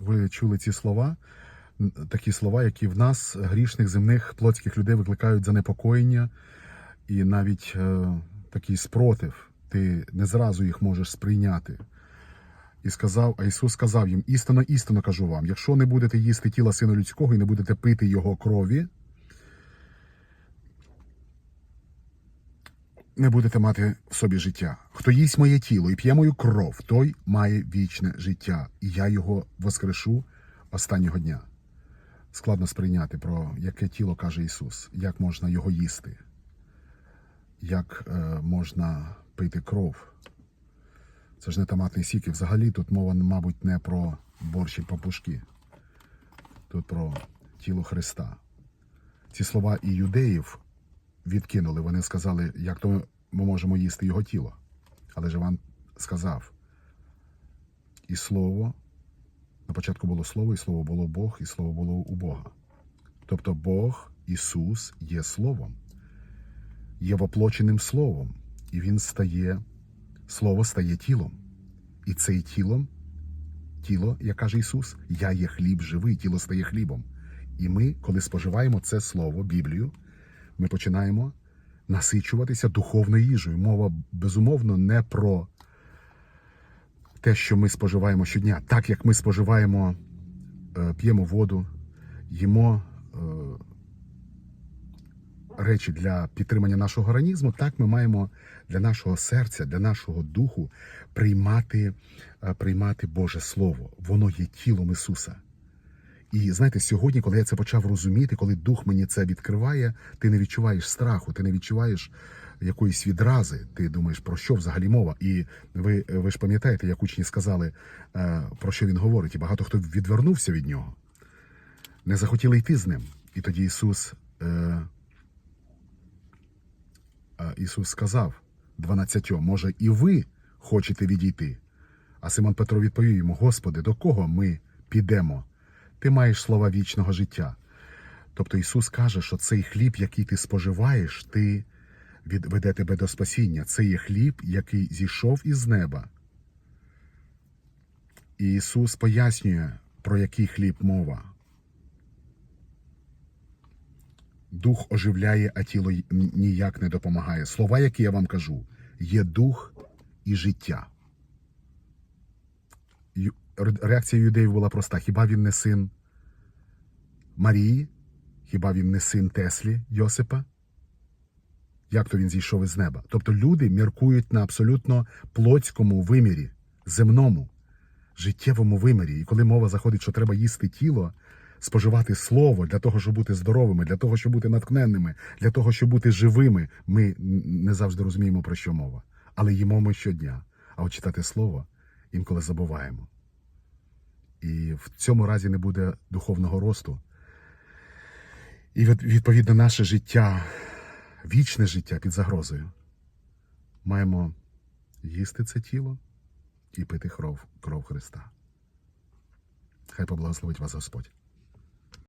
ви чули ці слова, такі слова, які в нас, грішних земних плотських людей, викликають занепокоєння і навіть е, такий спротив. Ти не зразу їх можеш сприйняти. І сказав, а Ісус сказав їм: істинно, істинно кажу вам: якщо не будете їсти тіла сина людського і не будете пити його крові, не будете мати в собі життя. Хто їсть моє тіло і п'є мою кров, той має вічне життя, і я його воскрешу останнього дня. Складно сприйняти, про яке тіло каже Ісус, як можна його їсти, як е, можна пити кров. Це ж не томатний сік, і взагалі тут мова, мабуть, не про борщ і папушки. Тут про тіло Христа. Ці слова і юдеїв відкинули. Вони сказали, як то ми можемо їсти його тіло. Але ж Іван сказав: і слово, на початку було слово, і слово було Бог, і слово було у Бога. Тобто Бог, Ісус є Словом, є воплоченим Словом, і Він стає, Слово стає тілом. І цей тілом, тіло, як каже Ісус, я є хліб живий, тіло стає хлібом. І ми, коли споживаємо це слово, Біблію, ми починаємо насичуватися духовною їжею. Мова безумовно не про те, що ми споживаємо щодня, так як ми споживаємо, е, п'ємо воду, їмо е, речі для підтримання нашого організму, так ми маємо для нашого серця, для нашого духу приймати, е, приймати Боже Слово. Воно є тілом Ісуса. І знаєте, сьогодні, коли я це почав розуміти, коли дух мені це відкриває, ти не відчуваєш страху, ти не відчуваєш якоїсь відрази. Ти думаєш, про що взагалі мова? І ви, ви ж пам'ятаєте, як учні сказали, е, про що він говорить, і багато хто відвернувся від нього, не захотіли йти з ним. І тоді Ісус, е, е, Ісус сказав дванадцятьом, може, і ви хочете відійти? А Симон Петро відповів йому: Господи, до кого ми підемо? Ти маєш слова вічного життя. Тобто Ісус каже, що цей хліб, який ти споживаєш, ти від- веде тебе до спасіння. Це є хліб, який зійшов із неба. І Ісус пояснює, про який хліб мова. Дух оживляє, а тіло ніяк не допомагає. Слова, які я вам кажу, є дух і життя. Реакція юдеїв була проста: хіба він не син Марії? Хіба він не син Теслі Йосипа? Як то він зійшов із неба? Тобто люди міркують на абсолютно плотському вимірі, земному, життєвому вимірі. І коли мова заходить, що треба їсти тіло, споживати слово для того, щоб бути здоровими, для того, щоб бути натхненними, для того, щоб бути живими, ми не завжди розуміємо, про що мова. Але їмо ми щодня. А от читати слово інколи забуваємо. І в цьому разі не буде духовного росту. І відповідно наше життя, вічне життя під загрозою. Маємо їсти це тіло і пити кров, кров Христа. Хай поблагословить вас Господь.